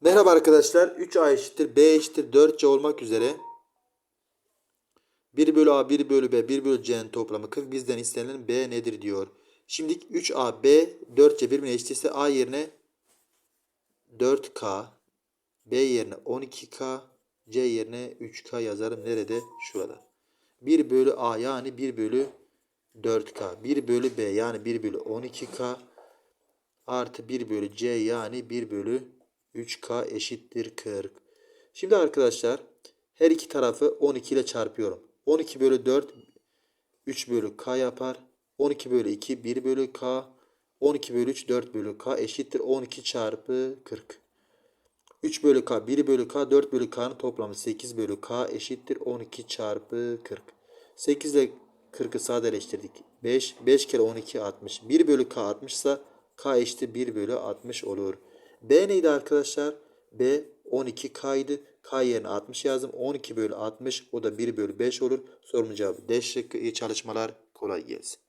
Merhaba arkadaşlar. 3A eşittir B eşittir 4C olmak üzere 1 bölü A 1 bölü B 1 bölü C'nin toplamı 40 bizden istenilen B nedir diyor. Şimdi 3A B 4C birbirine eşitse A yerine 4K B yerine 12K C yerine 3K yazarım. Nerede? Şurada. 1 bölü A yani 1 bölü 4K. 1 bölü B yani 1 bölü 12K artı 1 bölü C yani 1 bölü 3K eşittir 40. Şimdi arkadaşlar her iki tarafı 12 ile çarpıyorum. 12 bölü 4 3 bölü K yapar. 12 bölü 2 1 bölü K. 12 bölü 3 4 bölü K eşittir 12 çarpı 40. 3 bölü K 1 bölü K 4 bölü K'nın toplamı 8 bölü K eşittir 12 çarpı 40. 8 ile 40'ı sadeleştirdik. 5. 5 kere 12 60. 1 bölü K 60 ise K eşittir 1 bölü 60 olur. B neydi arkadaşlar? B 12K idi. K yerine 60 yazdım. 12 bölü 60 o da 1 bölü 5 olur. Sorunun cevabı D şıkkı. İyi çalışmalar. Kolay gelsin.